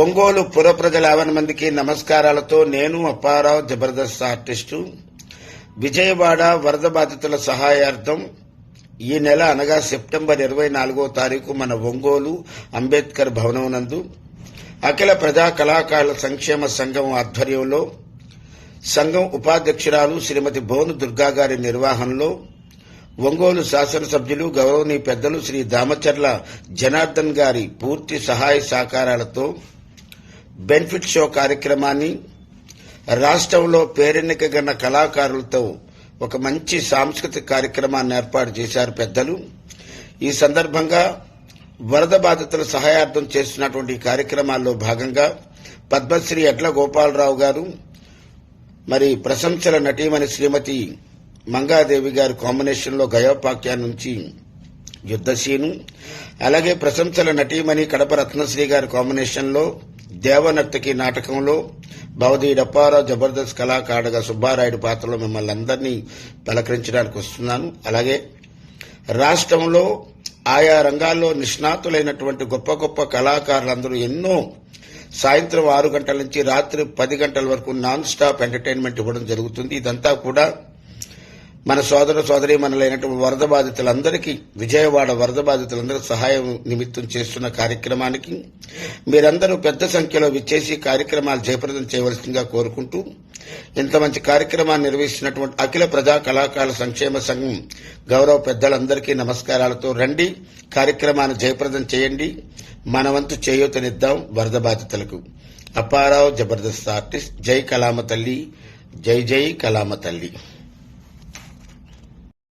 ఒంగోలు పుర ప్రజల యాభై మందికి నమస్కారాలతో నేను అప్పారావు జబర్దస్త్ ఆర్టిస్టు. విజయవాడ వరద బాధితుల సహాయార్థం ఈ నెల అనగా సెప్టెంబర్ ఇరవై నాలుగో తారీఖు మన ఒంగోలు అంబేద్కర్ భవనం నందు అఖిల ప్రజా కళాకారుల సంక్షేమ సంఘం ఆధ్వర్యంలో సంఘం ఉపాధ్యక్షురాలు శ్రీమతి భోను దుర్గా గారి నిర్వహణలో ఒంగోలు శాసనసభ్యులు గౌరవనీయ పెద్దలు శ్రీ దామచర్ల జనార్దన్ గారి పూర్తి సహాయ సహకారాలతో బెనిఫిట్ షో కార్యక్రమాన్ని రాష్ట్రంలో పేరెన్నికగన్న కళాకారులతో ఒక మంచి సాంస్కృతిక కార్యక్రమాన్ని ఏర్పాటు చేశారు పెద్దలు. ఈ సందర్భంగా వరద బాధితుల సహాయార్థం చేస్తున్నటువంటి కార్యక్రమాల్లో భాగంగా పద్మశ్రీ ఎడ్ల గోపాలరావు గారు మరి ప్రశంసల నటీమణి శ్రీమతి మంగాదేవి గారి కాంబినేషన్లో లో నుంచి యుద్ధశీను అలాగే ప్రశంసల నటీమణి కడప రత్నశ్రీ గారి కాంబినేషన్లో దేవనర్తకి నాటకంలో భవదీ డప్పారావు జబర్దస్త్ కళాకారుడుగా సుబ్బారాయుడు పాత్రలో మిమ్మల్ని అందరినీ పలకరించడానికి వస్తున్నాను. అలాగే రాష్ట్రంలో ఆయా రంగాల్లో నిష్ణాతులైనటువంటి గొప్ప గొప్ప కళాకారులందరూ ఎన్నో సాయంత్రం ఆరు గంటల నుంచి రాత్రి పది గంటల వరకు నాన్ స్టాప్ ఎంటర్టైన్మెంట్ ఇవ్వడం జరుగుతుంది. ఇదంతా కూడా మన సోదర సోదరి మనలైనటువంటి వరద బాధితులందరికీ విజయవాడ వరద బాధితులందరూ సహాయం నిమిత్తం చేస్తున్న కార్యక్రమానికి మీరందరూ పెద్ద సంఖ్యలో విచ్చేసి కార్యక్రమాలు జయప్రదం చేయవలసిందిగా కోరుకుంటూ ఇంత మంచి కార్యక్రమాన్ని నిర్వహిస్తున్నటువంటి అఖిల ప్రజా కళాకారుల సంక్షేమ సంఘం గౌరవ పెద్దలందరికీ నమస్కారాలతో రండి కార్యక్రమాన్ని జయప్రదం చేయండి మన వంతు చేయూతనిద్దాం వరద బాధితులకు. అప్పారావు జబర్దస్త్ ఆర్టిస్ట్ జై కలామ తల్లి జై జై కలామ తల్లి